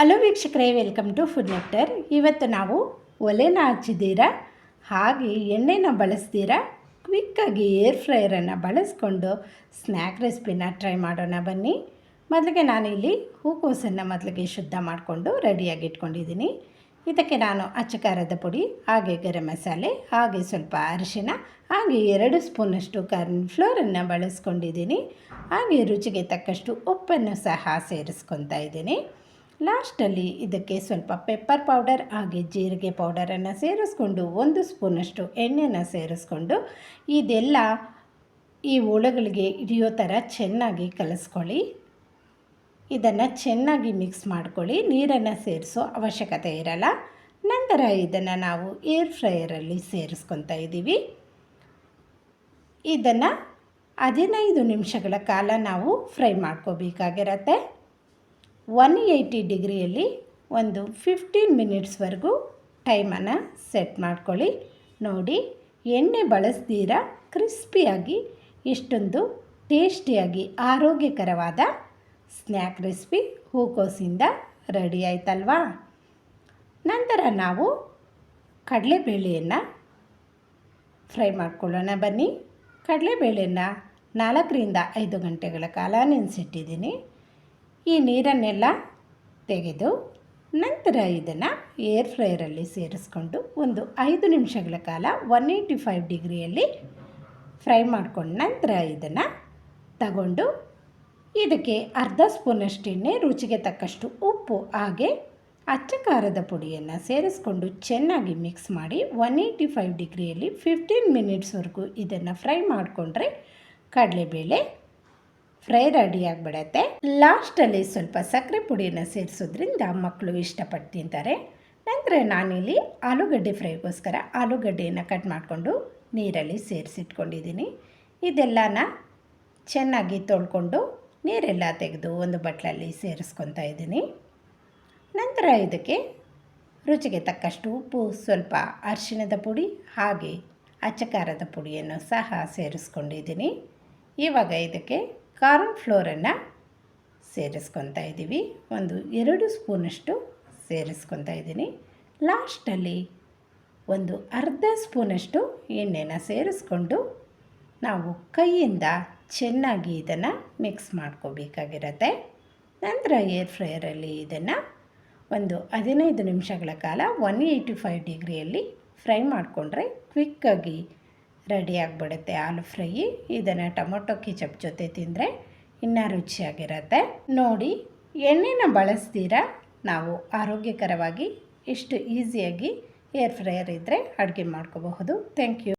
Hello ವೀಕ್ಷಕರೇ, welcome to food nectar ಇವತ್ತು ನಾವು ಒಲೆನ ಹಚ್ಚಿದ್ದೀರಾ? ಹಾಗೆ ಎಣ್ಣೆನ ಬಳಸ್ತೀರಾ? ಕ್ವಿಕ್ಕಾಗಿ ಏರ್ ಫ್ರೈಯರನ್ನು ಬಳಸ್ಕೊಂಡು ಸ್ನ್ಯಾಕ್ ರೆಸಿಪಿನ ಟ್ರೈ ಮಾಡೋಣ ಬನ್ನಿ. ಮೊದಲಿಗೆ ನಾನಿಲ್ಲಿ ಹೂಕೋಸನ್ನು ಮೊದಲಿಗೆ ಶುದ್ಧ ಮಾಡಿಕೊಂಡು ರೆಡಿಯಾಗಿ ಇಟ್ಕೊಂಡಿದ್ದೀನಿ. ಇದಕ್ಕೆ ನಾನು ಅಚ್ಚಕಾರದ ಪುಡಿ, ಹಾಗೆ ಗರಂ ಮಸಾಲೆ, ಹಾಗೆ ಸ್ವಲ್ಪ ಅರಿಶಿನ, ಹಾಗೆ ಎರಡು ಸ್ಪೂನಷ್ಟು ಕಾರ್ನ್ಫ್ಲೋರನ್ನು ಬಳಸ್ಕೊಂಡಿದ್ದೀನಿ. ಹಾಗೆ ರುಚಿಗೆ ತಕ್ಕಷ್ಟು ಉಪ್ಪನ್ನು ಸಹ ಸೇರಿಸ್ಕೊತಾ ಇದ್ದೀನಿ. ಲಾಸ್ಟಲ್ಲಿ ಇದಕ್ಕೆ ಸ್ವಲ್ಪ ಪೆಪ್ಪರ್ ಪೌಡರ್ ಹಾಗೆ ಜೀರಿಗೆ ಪೌಡರನ್ನು ಸೇರಿಸ್ಕೊಂಡು ಒಂದು ಸ್ಪೂನಷ್ಟು ಎಣ್ಣೆನ ಸೇರಿಸ್ಕೊಂಡು ಇದೆಲ್ಲ ಈ ಹುಳಗಳಿಗೆ ಹಿಡಿಯೋ ಥರ ಚೆನ್ನಾಗಿ ಕಲಿಸ್ಕೊಳ್ಳಿ. ಇದನ್ನು ಚೆನ್ನಾಗಿ ಮಿಕ್ಸ್ ಮಾಡ್ಕೊಳ್ಳಿ. ನೀರನ್ನು ಸೇರಿಸೋ ಅವಶ್ಯಕತೆ ಇರಲ್ಲ. ನಂತರ ಇದನ್ನು ನಾವು ಏರ್ ಫ್ರೈಯರಲ್ಲಿ ಸೇರಿಸ್ಕೊತಾ ಇದ್ದೀವಿ. ಇದನ್ನು ಹದಿನೈದು ನಿಮಿಷಗಳ ಕಾಲ ನಾವು ಫ್ರೈ ಮಾಡ್ಕೋಬೇಕಾಗಿರತ್ತೆ. ಒನ್ ಏಯ್ಟಿ ಡಿಗ್ರಿಯಲ್ಲಿ ಒಂದು ಫಿಫ್ಟೀನ್ ಮಿನಿಟ್ಸ್ವರೆಗೂ ಟೈಮನ್ನು ಸೆಟ್ ಮಾಡ್ಕೊಳ್ಳಿ. ನೋಡಿ, ಎಣ್ಣೆ ಬಳಸ್ತೀರ ಕ್ರಿಸ್ಪಿಯಾಗಿ ಇಷ್ಟೊಂದು ಟೇಸ್ಟಿಯಾಗಿ ಆರೋಗ್ಯಕರವಾದ ಸ್ನ್ಯಾಕ್ ರೆಸಿಪಿ ಹೂಕೋಸಿಂದ ರೆಡಿ ಆಯ್ತಲ್ವಾ? ನಂತರ ನಾವು ಕಡಲೆಬೇಳೆಯನ್ನು ಫ್ರೈ ಮಾಡ್ಕೊಳ್ಳೋಣ ಬನ್ನಿ. ಕಡಲೆಬೇಳೆಯನ್ನು ನಾಲ್ಕರಿಂದ ಐದು ಗಂಟೆಗಳ ಕಾಲ ನೆನೆಸಿಟ್ಟಿದ್ದೀನಿ. ಈ ನೀರನ್ನೆಲ್ಲ ತೆಗೆದು ನಂತರ ಇದನ್ನು ಏರ್ ಫ್ರೈಯರಲ್ಲಿ ಸೇರಿಸ್ಕೊಂಡು ಒಂದು ಐದು ನಿಮಿಷಗಳ ಕಾಲ ಒನ್ ಏಯ್ಟಿ ಫೈವ್ ಡಿಗ್ರಿಯಲ್ಲಿ ಫ್ರೈ ಮಾಡ್ಕೊಂಡು ನಂತರ ಇದನ್ನು ತಗೊಂಡು ಇದಕ್ಕೆ ಅರ್ಧ ಸ್ಪೂನಷ್ಟು ಎಣ್ಣೆ, ರುಚಿಗೆ ತಕ್ಕಷ್ಟು ಉಪ್ಪು, ಹಾಗೆ ಅಚ್ಚ ಖಾರದ ಪುಡಿಯನ್ನು ಸೇರಿಸ್ಕೊಂಡು ಚೆನ್ನಾಗಿ ಮಿಕ್ಸ್ ಮಾಡಿ ಒನ್ ಏಯ್ಟಿ ಫೈವ್ ಡಿಗ್ರಿಯಲ್ಲಿ ಫಿಫ್ಟೀನ್ ಮಿನಿಟ್ಸ್ವರೆಗೂ ಇದನ್ನು ಫ್ರೈ ಮಾಡಿಕೊಂಡ್ರೆ ಕಡಲೆಬೇಳೆ ಫ್ರೈ ರೆಡಿ ಆಗಿಬಿಡತ್ತೆ. ಲಾಸ್ಟಲ್ಲಿ ಸ್ವಲ್ಪ ಸಕ್ಕರೆ ಪುಡಿಯನ್ನು ಸೇರಿಸೋದ್ರಿಂದ ಮಕ್ಕಳು ಇಷ್ಟಪಟ್ಟು ತಿಂತಾರೆ ನಂತರ ನಾನಿಲ್ಲಿ ಆಲೂಗಡ್ಡೆ ಫ್ರೈಗೋಸ್ಕರ ಆಲೂಗಡ್ಡೆಯನ್ನು ಕಟ್ ಮಾಡಿಕೊಂಡು ನೀರಲ್ಲಿ ಸೇರಿಸಿಟ್ಕೊಂಡಿದ್ದೀನಿ. ಇದೆಲ್ಲನ ಚೆನ್ನಾಗಿ ತೊಳ್ಕೊಂಡು ನೀರೆಲ್ಲ ತೆಗೆದು ಒಂದು ಬಟ್ಲಲ್ಲಿ ಸೇರಿಸ್ಕೊತಾ ಇದ್ದೀನಿ. ನಂತರ ಇದಕ್ಕೆ ರುಚಿಗೆ ತಕ್ಕಷ್ಟು ಉಪ್ಪು, ಸ್ವಲ್ಪ ಅರಿಶಿಣದ ಪುಡಿ ಹಾಗೆ ಅಚ್ಚಕಾರದ ಪುಡಿಯನ್ನು ಸಹ ಸೇರಿಸ್ಕೊಂಡಿದ್ದೀನಿ. ಇವಾಗ ಇದಕ್ಕೆ ಕಾರ್ನ್ ಫ್ಲೋರನ್ನು ಸೇರಿಸ್ಕೊತಾ ಇದ್ದೀವಿ. ಒಂದು ಎರಡು ಸ್ಪೂನಷ್ಟು ಸೇರಿಸ್ಕೊತಾ ಇದ್ದೀನಿ. ಲಾಸ್ಟಲ್ಲಿ ಒಂದು ಅರ್ಧ ಸ್ಪೂನಷ್ಟು ಎಣ್ಣೆನ ಸೇರಿಸ್ಕೊಂಡು ನಾವು ಕೈಯಿಂದ ಚೆನ್ನಾಗಿ ಇದನ್ನು ಮಿಕ್ಸ್ ಮಾಡ್ಕೋಬೇಕಾಗಿರತ್ತೆ. ನಂತರ ಏರ್ ಫ್ರೈಯರಲ್ಲಿ ಇದನ್ನು ಒಂದು ಹದಿನೈದು ನಿಮಿಷಗಳ ಕಾಲ ಒನ್ ಏಯ್ಟಿ ಫೈವ್ ಡಿಗ್ರಿಯಲ್ಲಿ ಫ್ರೈ ಮಾಡಿಕೊಂಡ್ರೆ ಕ್ವಿಕ್ಕಾಗಿ ರೆಡಿ ಆಗಿಬಿಡುತ್ತೆ ಆಲೂ ಫ್ರೈ. ಇದನ್ನು ಟೊಮೊಟೊ ಕಿಚಪ್ ಜೊತೆ ತಿಂದರೆ ಇನ್ನೂ ರುಚಿಯಾಗಿರುತ್ತೆ. ನೋಡಿ, ಎಣ್ಣೆನ ಬಳಸ್ತೀರಾ? ನಾವು ಆರೋಗ್ಯಕರವಾಗಿ ಇಷ್ಟು ಈಸಿಯಾಗಿ ಏರ್ ಫ್ರೈಯರ್ ಇದ್ದರೆ ಅಡುಗೆ ಮಾಡ್ಕೋಬಹುದು. Thank you.